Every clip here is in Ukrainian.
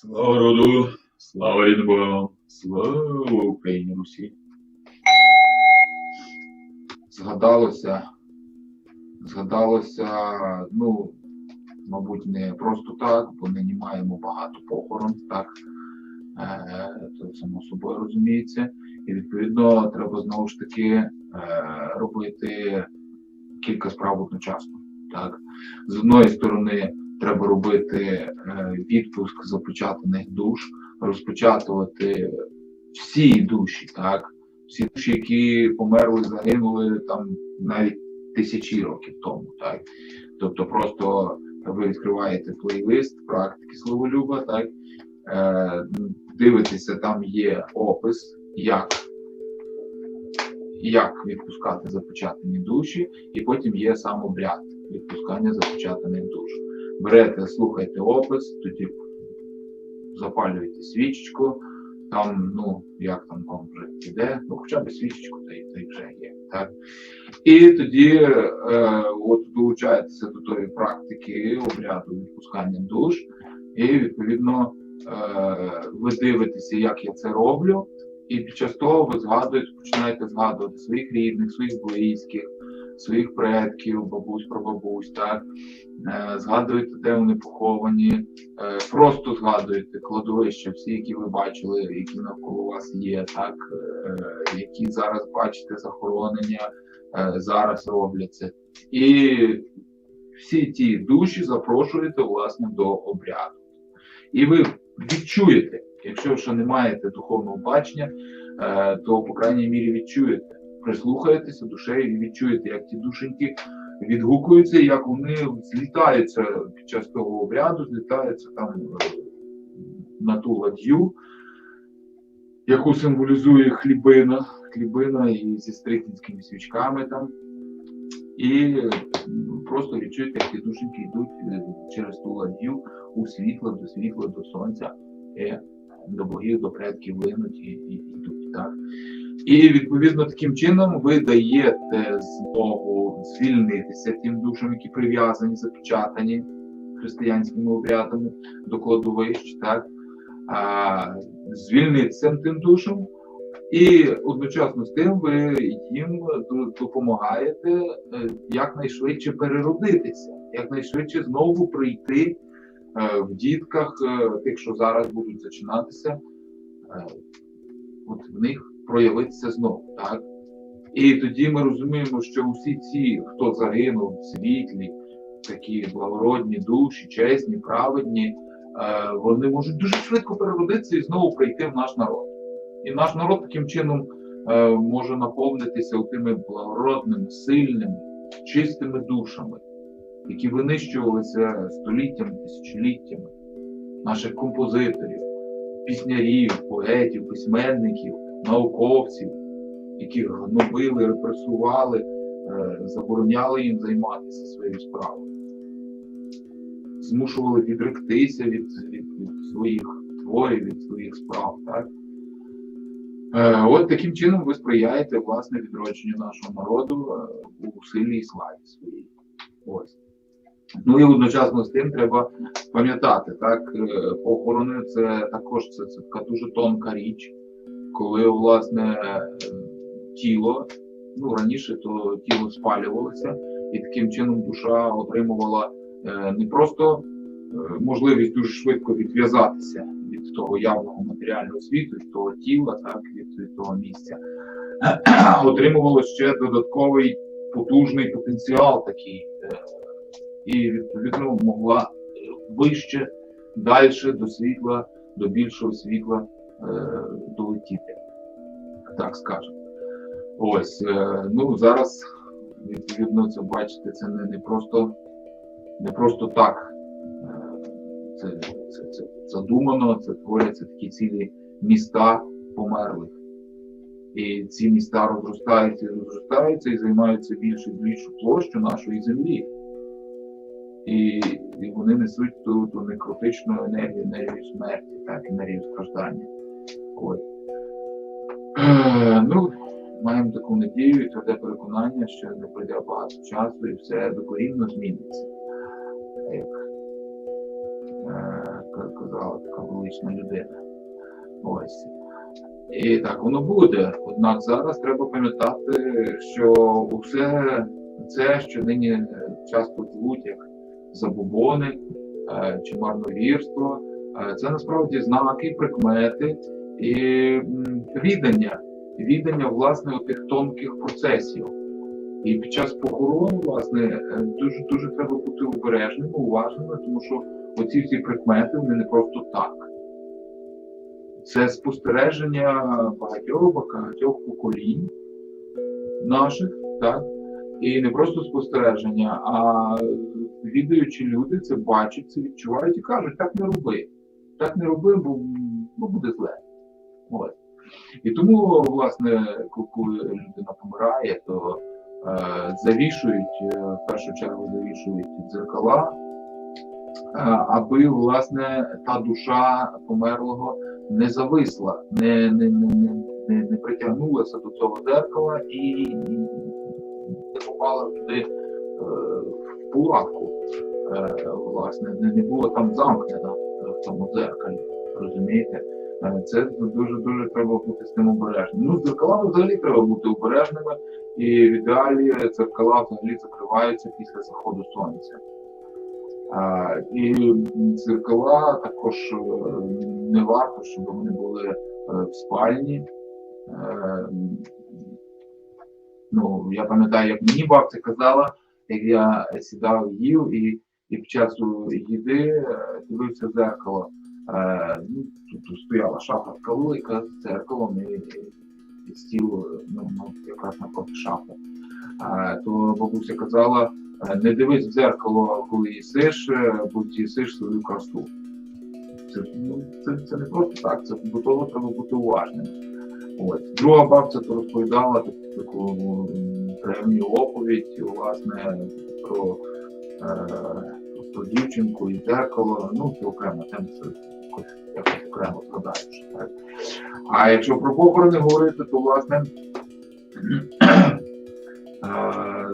Слава роду, слава рідним богам, слава Україні Русі. згадалося, згадалося, ну, мабуть, не просто так, бо нині маємо багато похорон, так, е, це само собою розуміється. І відповідно треба знову ж таки е, робити кілька справ одночасно. Так. З одної сторони, треба робити е, відпуск запечатаних душ, розпечатувати всі душі, так всі душі, які померли, загинули там навіть тисячі років тому. Так? Тобто просто ви відкриваєте плейлист практики Словолюба, так? Е, дивитеся, там є опис, як, як відпускати запечатані душі, і потім є сам обряд відпускання запечатаних душ. Берете, слухайте опис, тоді запалюєте свічечку там, ну, як там вам вже йде, ну хоча б свічечку, та й, вже є. Так? І тоді е, от долучаєтеся до тої практики обряду відпускання душ, і відповідно е, ви дивитеся, як я це роблю, і під час того ви згадуєте, починаєте згадувати своїх рідних, своїх близьких, своїх предків, бабусь, прабабусь, так? Е, згадуєте, де вони поховані, е, просто згадуєте кладовища, всі, які ви бачили, які навколо вас є, так, е, які зараз бачите захоронення, зараз робляться. І всі ті душі запрошуєте власне до обряду. І ви відчуєте, якщо ще не маєте духовного бачення, то по крайній мірі відчуєте, прислухаєтеся душею і відчуєте, як ті душеньки відгукуються, як вони злітаються під час того обряду, злітаються там е, на ту ладью, яку символізує хлібина, хлібина і зі стрикінськими свічками там. І просто відчуєте, як ті душеньки йдуть е, через ту ладью у світло, до світла, до сонця, до богів, до предків линуть і, і йдуть. Так? І відповідно таким чином ви даєте змогу звільнитися тим душам, які прив'язані, запечатані християнськими обрядами до кладовищ, так? А, звільнитися тим душам, і одночасно з тим ви їм допомагаєте е, якнайшвидше переродитися, якнайшвидше знову прийти е, в дітках, е, тих, що зараз будуть зачинатися, от в них проявитися знову. Так? І тоді ми розуміємо, що усі ці, хто загинув, світлі, такі благородні душі, чесні, праведні, е, вони можуть дуже швидко переродитися і знову прийти в наш народ. І наш народ таким чином е, може наповнитися тими благородними, сильними, чистими душами, які винищувалися століттями, тисячоліттями, наших композиторів, піснярів, поетів, письменників, науковців, які гнобили, репресували, е, забороняли їм займатися своєю справою, змушували відректися від, від, від своїх творів, від своїх справ. Так? Е, От таким чином ви сприяєте власне відродженню нашого народу е, у силі і славі своїй. Ось. Ну і одночасно з тим треба пам'ятати, так, похорони це також це, це така дуже тонка річ, коли власне тіло, ну раніше то тіло спалювалося, і таким чином душа отримувала е, не просто е, можливість дуже швидко відв'язатися від того явного матеріального світу, від того тіла, так, від, того місця, отримувало ще додатковий потужний потенціал такий, е, і відповідно могла вище, далі до світла, до більшого світла долетіти, так скажемо. Ось, е, ну зараз, відповідно, це бачите, це не, не просто не просто так. е, Це, це, це задумано, це творяться такі цілі міста померлих. І ці міста розростаються і розростаються і займаються більше і більшу площу нашої землі. І, і вони несуть ту, ту некротичну енергію, енергію смерті, так, енергію страждання. От. Е, ну, маємо таку надію і тверде переконання, що не пройде багато часу і все докорінно зміниться. Як, е, казала така велична людина. Ось. І так воно буде. Однак зараз треба пам'ятати, що усе це, що нині е, часто звуть як забобони чи марновірство, це насправді знаки, прикмети і відання, відання власне тих тонких процесів. І під час похорон, власне, е, дуже дуже треба бути обережними, уважними, тому що оці всі прикмети вони не просто так. Це спостереження багатьох багатьох поколінь наших, так? І не просто спостереження, а відаючі люди це бачать, це відчувають і кажуть, так не роби. Так не роби, бо ну, буде зле. От. І тому, власне, коли людина помирає, то е, завішують, е, в першу чергу завішують дзеркала, е, аби власне та душа померлого не зависла, не, не, не, не, не, притягнулася до цього дзеркала і не попала туди е, в пулатку. Е, власне, не, було там замкнена е, в цьому дзеркалі. Розумієте? Е, Це дуже дуже треба бути з цим обережним. Ну, з дзеркалами взагалі треба бути обережними, і в ідеалі дзеркала взагалі закриваються після заходу сонця. А, і дзеркала також е, не варто, щоб вони були е, в спальні. Е, Ну, я пам'ятаю, як мені бабця казала, як я сідав їв і, і під час їди е, дивився в дзеркало. Е, ну, тут, тут стояла шафа велика з дзеркалом і, і стіл ну, ну, якраз напроти шафи. Е, то бабуся казала, е, не дивись в дзеркало, коли їсиш, е, бо з'їсиш свою красу. Це, ну, це, це не просто так, це до того треба бути уважним. Ось. Друга бабця то розповідала таку, древню оповідь, власне, е, про дівчинку і дзеркало. Ну, це окрема тема, це якось- якось окремо згадаєш. А якщо про похорони говорити, то власне. е,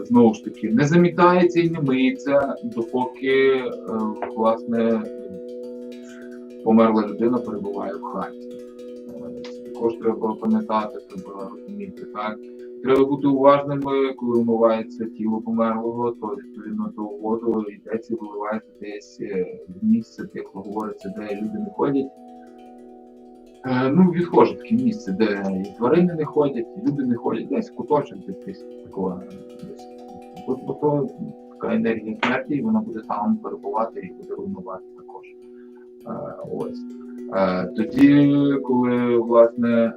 Знову ж таки, не замітається і не миється, допоки е, власне померла людина перебуває в хаті. Е, також треба пам'ятати, треба розуміти, так. Треба бути уважними, коли вмивається тіло померлого, то відповідно до воду йдеться виливається десь е, в місце, як говориться, де люди не ходять. Е, Ну, відхоже таке місце, де і тварини не ходять, і люди не ходять, десь куточок, десь такого. Бо, то така енергія смерті, і вона буде там перебувати і буде руйнувати також. Е, Ось. Тоді, коли власне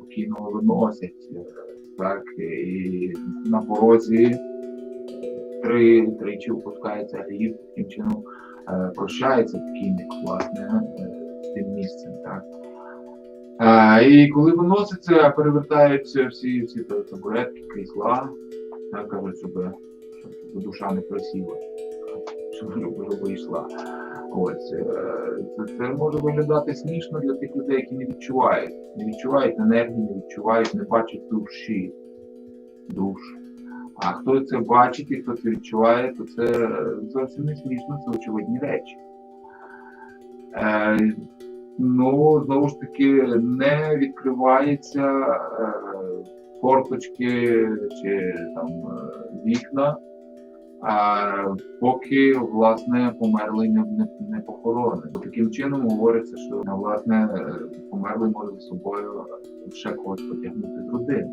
покійного виносять, так, і на порозі три, тричі опускається гріб, таким чином е, прощається покійник, власне, е, з тим місцем. Так. Е, І коли виноситься, перевертаються всі, всі табуретки, крісла, так, кажуть, щоб, щоб душа не просіла, щоб вийшла. Ось е, це, може виглядати смішно для тих людей, які не відчувають, не відчувають енергії, не відчувають, не бачать душі, душ. А хто це бачить і хто це відчуває, то це е, зовсім не смішно, це очевидні речі. Е, ну, знову ж таки, не відкриваються е, форточки чи там е, вікна. Поки власне померлий не, не, не похоронений. Таким чином говориться, що власне е, померлий може за собою ще когось потягнути з родини.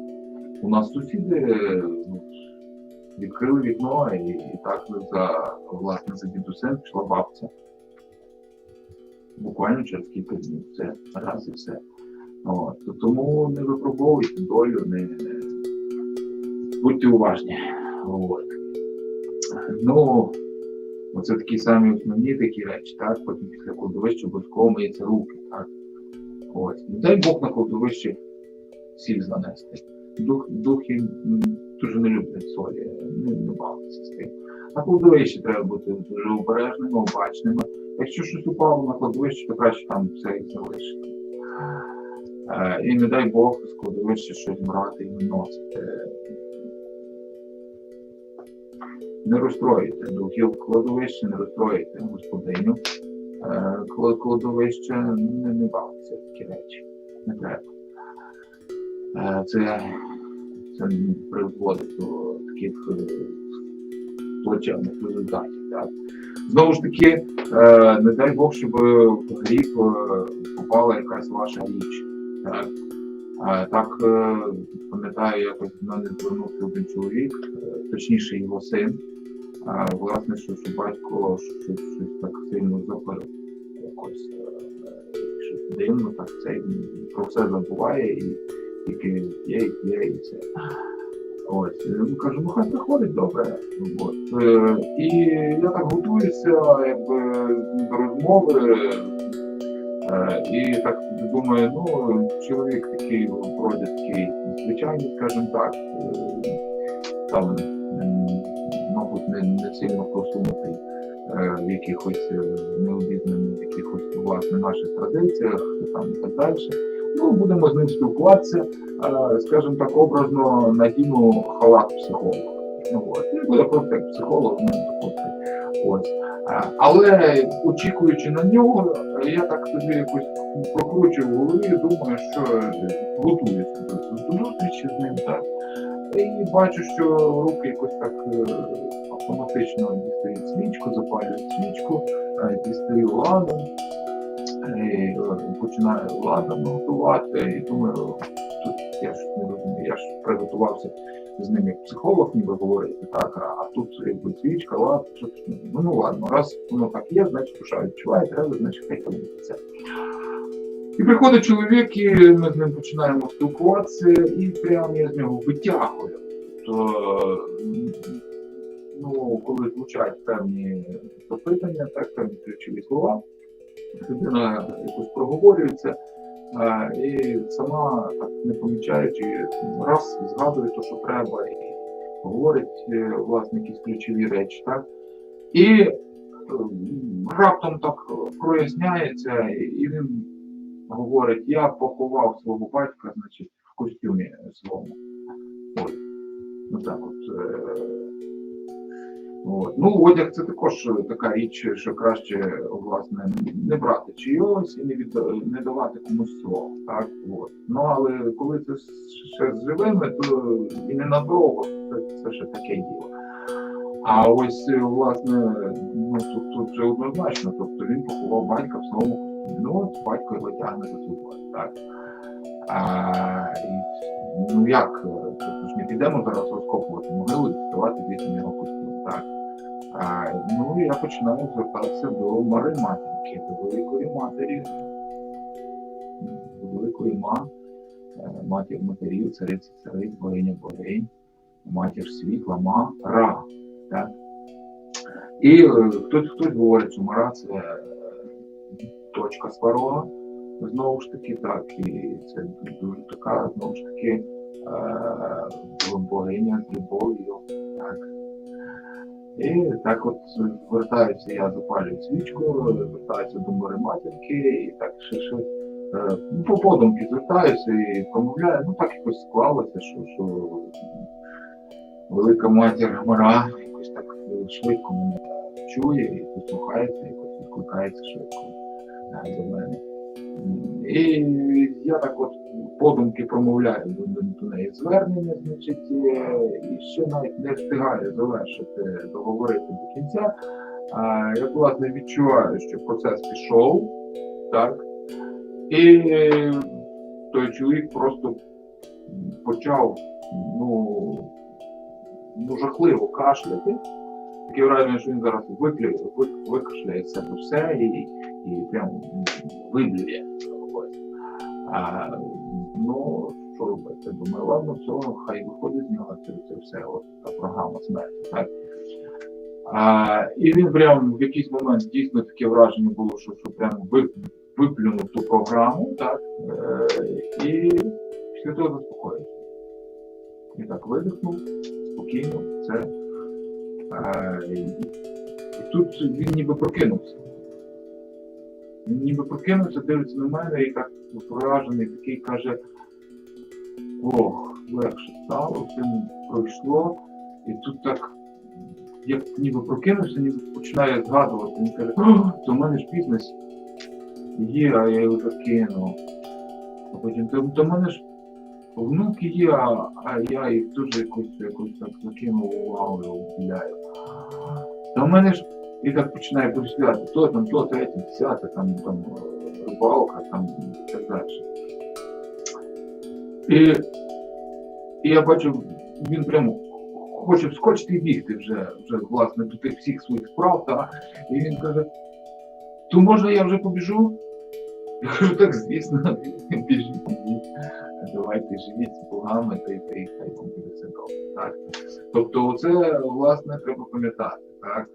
У нас сусіди е, ну, відкрили вікно і, і так за власне за дідусем пішла бабця. Буквально через кілька днів. Це раз і все. От. Тому не випробовуйте долю, не... будьте уважні. От. Ну, оце такі самі основні такі речі, так? Потім після кладовища обов'язково миються руки, так? Ось. Не дай Бог на кладовищі сіль занести. Дух, духи дуже не люблять солі, не, не бавитися з тим. На кладовищі треба бути дуже обережними, обачними. Якщо щось упало на кладовище, то краще там все і залишити. Е, і не дай Бог з кладовища щось брати і виносити. Не розстроїте духів кладовища, не розстроїте господиню. е, кладовище, не, не бавиться такі речі. Не треба. Е, Це, це призводить до таких е, плачевних результатів. Так. Знову ж таки, не дай Бог, щоб в гріб е, попала якась ваша річ. Так, так е, пам'ятаю, якось до мене звернувся один чоловік, е, точніше його син. Власне, що, що батько щось, щось так сильно запив. Якось е, щось дивно, так це про все забуває і тільки є, і п'є, і все. Ось, е, кажу, ну хай приходить добре. От. І я так готуюся якби, до розмови. Е, і так думаю, ну, чоловік такий, вроді такий звичайний, скажімо так, е, там, мабуть, не, не сильно просунутий е, в якихось необізнаних, якихось власне наших традиціях там і так далі. Ну, будемо з ним спілкуватися, скажімо так, образно надіну халат психолога. Ну, от. Він буде просто як психолог, ну. Ось. Е, Але очікуючи на нього, я так собі якось прокручую в голові, думаю, що е, готуюся до, зустрічі з ним. Так. І бачу, що руки якось так е, автоматично дістають свічку, запалюють свічку, дістаю е, починаю ладан готувати. І думаю, тут я ж не розумію, я ж приготувався з ним як психолог, ніби говорити, так, а, тут якби свічка, ладно, ну, ну ладно, раз воно так є, значить душа відчуває, треба, значить хай подивиться. І приходить чоловік, і ми з ним починаємо спілкуватися, і прямо я з нього витягую. Тобто, ну, коли звучать певні запитання, так, певні ключові слова, людина якось проговорюється, і сама так не помічаючи, раз згадує те, що треба, і говорить е, власне якісь ключові речі, так? І е, раптом так проясняється, і він говорить, я поховав свого батька, значить, в костюмі своєму. Ой. Ну так от. От. Ну, одяг це також така річ, що краще власне не брати чийось і не відда... не давати комусь свого. Так? От. Ну але коли це ще з живими, то і ненадовго це, це ще таке діло. А ось власне, ну тут, тут вже однозначно, тобто він поховав батька в своєму костюмі. Ну от батько його тягне за собою. Так? А, і, ну як, тобто ж не підемо зараз розкопувати могилу і діставати звідти його костюм. Так? А, ну, я починаю звертатися до Мари Матінки, до великої матері, до великої ма, е, матір матерів, цариці цариць, богиня богинь, матір світла, ма, Ра. Так? І е, хтось, хтось говорить, що Мара це е, точка сварога, знову ж таки, так, і це дуже така, знову ж таки, е, богиня з любов'ю. Так. І так от звертаюся, я запалюю свічку, звертаюся до мори матінки, і так ще ще е, ну, по подумки звертаюся і промовляю. Ну так якось склалося, що, що велика матір Мара якось так швидко мене чує і послухається, якось відкликається швидко е, до мене. І я так от подумки промовляю до, неї звернення, значить, і ще навіть не встигаю завершити договорити до кінця. Я власне відчуваю, що процес пішов, так, і той чоловік просто почав ну, ну жахливо кашляти. Таке враження, що він зараз викашляє себе все і, і прямо виблює. А, ну, що робити? Думаю, ладно, все, хай виходить з нього це, це все, от та програма смерті. Так? А, і він прям в якийсь момент дійсно таке враження було, що, що прям виплюнув ту програму, так? Е, і після того заспокоївся. І так видихнув, спокійно, все. Е, і тут він ніби прокинувся. Ніби прокинувся, дивиться на мене і так вражений, такий каже: Ох, легше стало, все пройшло. І тут так як ніби прокинувся, ніби починає згадувати. Він каже, то в мене ж бізнес є, а я його закинув. А потім, то, в мене ж внуки є, а, я їх теж якось, якось так закинув увагою, обділяю. Та в мене ж і так починає перечисляти, то там, то, третє, десяте, там, там е, рибалка, там і так далі. І, і я бачу, він прямо хоче вскочити і бігти вже, вже власне до тих всіх своїх справ, та, і він каже, то може я вже побіжу? Я кажу, так звісно, біжіть. Давайте живіть з богами, та й та й хай вам буде все добре. Тобто, це власне треба пам'ятати, так?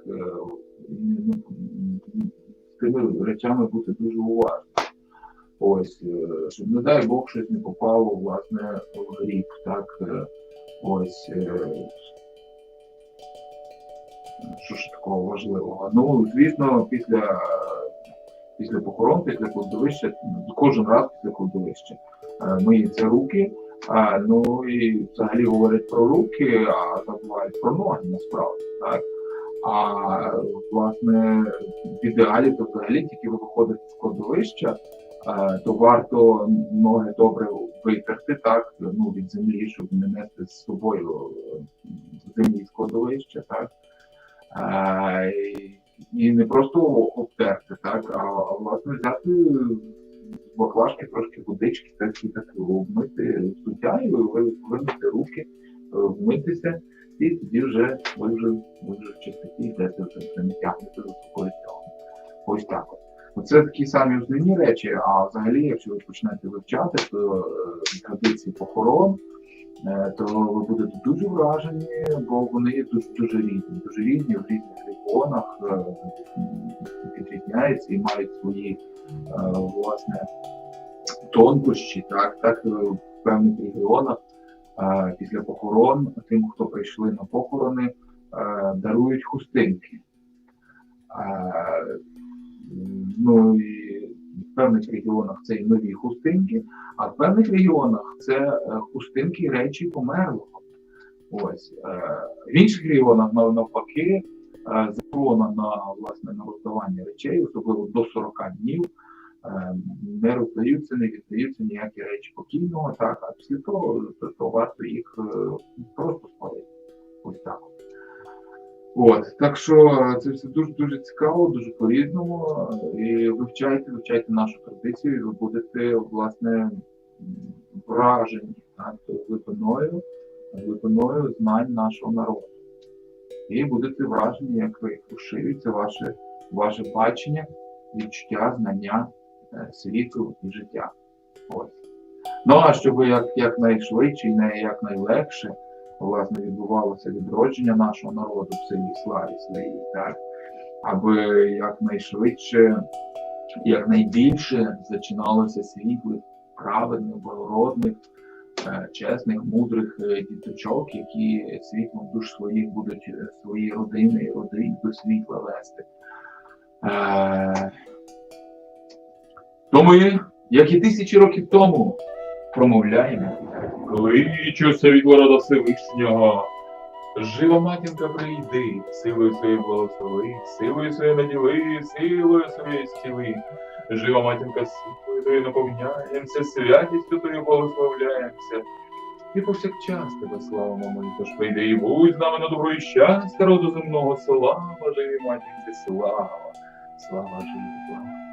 Тими речами бути дуже уважним. Ось, е, щоб, не дай Бог, щось не попало власне в гріб, так? Е, Ось. е, Що ж такого важливого? Ну, звісно, після, після похорон, після кладовища, кожен раз після кладовища миються руки. Ну і взагалі говорять про руки, а забувають про ноги насправді. Так? А власне в ідеалі то взагалі тільки ви з кладовища, е, то варто ноги добре витерти так, ну, від землі, щоб не нести з собою е, землі з кладовища, так. Е, і не просто обтерти, так, а, власне взяти баклажки трошки водички, так і так вмити суття і ви- вимити руки, вмитися, і тоді вже ви вже ви вже в чистоті йдете вже це не тягнете за собою. Ось так. Оце такі самі основні речі, а взагалі, якщо ви почнете вивчати, то е, традиції похорон, е, то ви будете дуже вражені, бо вони є дуже, дуже різні, дуже різні в різних регіонах, е, відрізняються і мають свої власне тонкощі, так, так в певних регіонах після похорон тим, хто прийшли на похорони, е, дарують хустинки. Ну і в певних регіонах це і нові хустинки, а в певних регіонах це е, хустинки речі померлого. Ось е, в інших регіонах навпаки заборона на власне на роздавання речей, особливо до 40 днів. Е, Не роздаються, не віддаються ніякі речі покійного, так, а після того то, то варто їх е, просто спалити. Ось так. от. Так що це все дуже дуже цікаво, дуже по-різному. І вивчайте, вивчайте нашу традицію, і ви будете власне вражені глибиною, глибиною знань нашого народу. І будете вражені, як розширюється ваше, ваше бачення, відчуття, знання е, світу і життя. Ось. Ну а щоб як, якнайшвидше і не- якнайлегше власне відбувалося відродження нашого народу в селі Славі своїй, так, аби якнайшвидше, якнайбільше зачиналося світлих, праведних, благородних, е, чесних, мудрих е, діточок, які світлом душ своїх будуть е, свої родини і родин до світла вести. То ми, як і тисячі років тому, промовляємо. Кличуся від ворота Всевишнього. Жива матінка прийди, силою своєю благослови, силою своєю наділи, силою своєю стіли. Жива матінка силою твоєю наповняємося, святістю твоєю благословляємося. І повсякчас тебе славимо ми, тож прийди і будь з нами на добро і щастя роду земного. Слава живі матінці, слава, слава живі, слава.